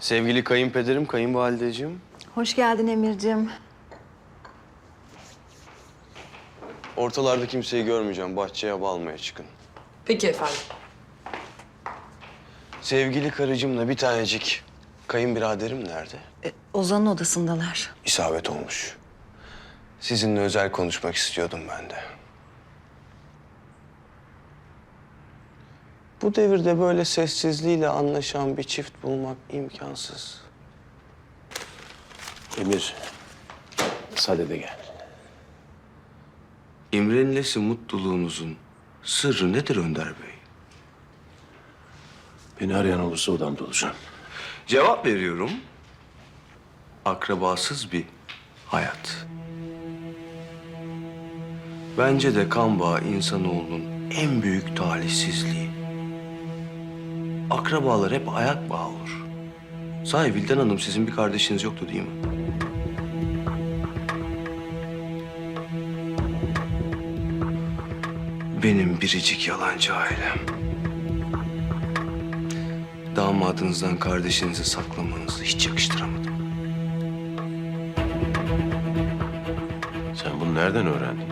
Sevgili kayınpederim, kayınvalideciğim. Hoş geldin Emir'cim. Ortalarda kimseyi görmeyeceğim. Bahçeye hava almaya çıkın. Peki efendim. Sevgili karıcığımla bir tanecik kayınbiraderim nerede? E, Ozan'ın odasındalar. İsabet olmuş. Sizinle özel konuşmak istiyordum ben de. Bu devirde böyle sessizliğiyle anlaşan bir çift bulmak imkansız. Emir, sadede gel. İmrenilesi mutluluğunuzun sırrı nedir Önder Bey? Beni arayan olursa odamda olacağım. Cevap veriyorum. Akrabasız bir hayat. Bence de kan bağı insanoğlunun en büyük talihsizliği. Akrabalar hep ayak bağı olur. Sahi Vildan Hanım sizin bir kardeşiniz yoktu değil mi? Benim biricik yalancı ailem. Damadınızdan kardeşinizi saklamanızı hiç yakıştıramadım. Sen bunu nereden öğrendin?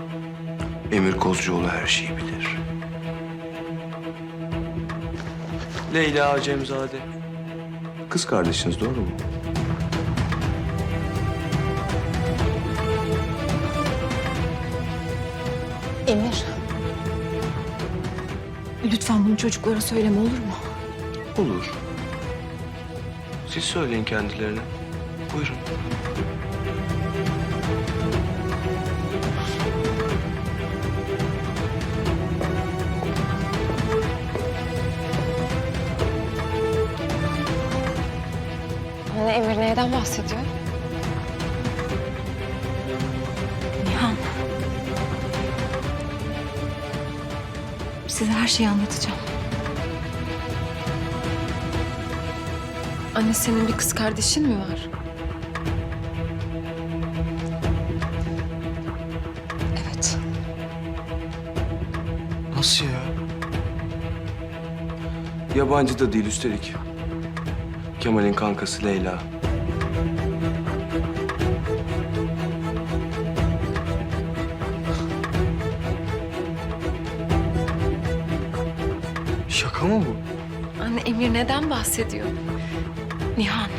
Emir Kozcuoğlu her şeyi bilir. Leyla Cemzade. Kız kardeşiniz doğru mu? Emir. Lütfen bunu çocuklara söyleme olur mu? Olur. Siz söyleyin kendilerine. Buyurun. Neyden bahsediyor? Nihan. Size her şeyi anlatacağım. Anne senin bir kız kardeşin mi var? Evet. Nasıl ya? Yabancı da değil üstelik. Kemal'in kankası Leyla. Şaka mı bu? Anne Emir neden bahsediyor? Nihan.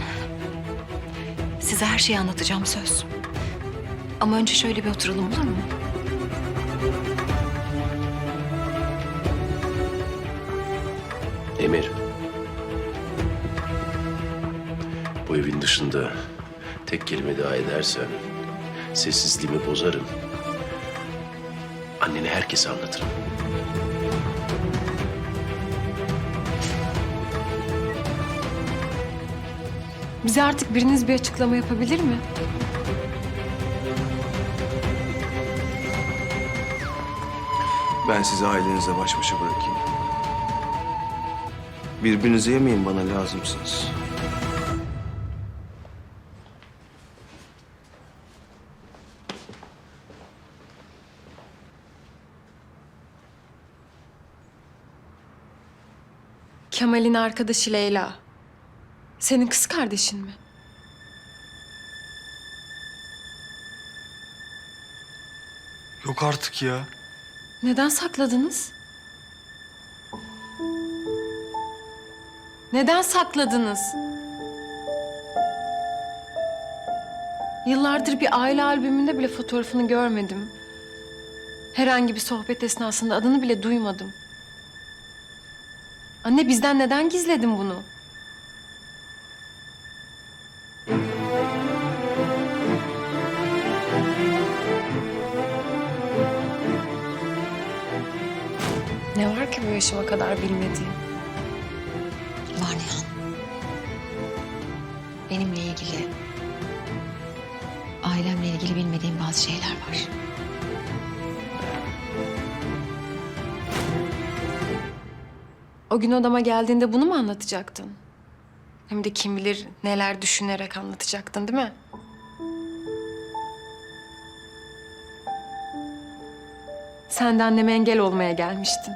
Size her şeyi anlatacağım söz. Ama önce şöyle bir oturalım olur mu? Emir. Bu evin dışında tek kelime daha edersen sessizliğimi bozarım. Annene herkese anlatırım. Bize artık biriniz bir açıklama yapabilir mi? Ben sizi ailenizle baş başa bırakayım. Birbirinize yemeyin bana lazımsınız. Kemal'in arkadaşı Leyla. Senin kız kardeşin mi? Yok artık ya. Neden sakladınız? Neden sakladınız? Yıllardır bir aile albümünde bile fotoğrafını görmedim. Herhangi bir sohbet esnasında adını bile duymadım. Anne bizden neden gizledin bunu? Ne var ki bu yaşıma kadar bilmediğim? Var Nihan. Benimle ilgili, ailemle ilgili bilmediğim bazı şeyler var. O gün odama geldiğinde bunu mu anlatacaktın? Hem de kim bilir neler düşünerek anlatacaktın değil mi? Sen de anneme engel olmaya gelmiştin.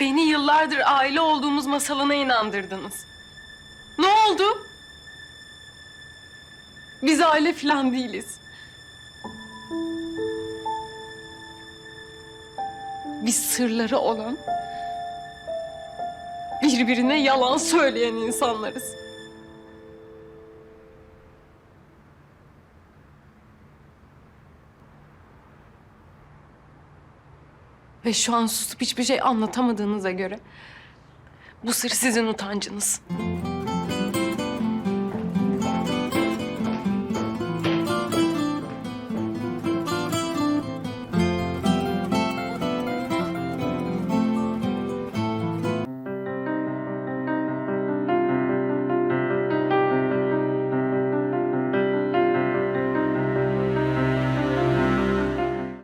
Beni yıllardır aile olduğumuz masalına inandırdınız. Ne oldu? Biz aile falan değiliz. Biz sırları olan, birbirine yalan söyleyen insanlarız. Ve şu an susup hiçbir şey anlatamadığınıza göre bu sır sizin utancınız.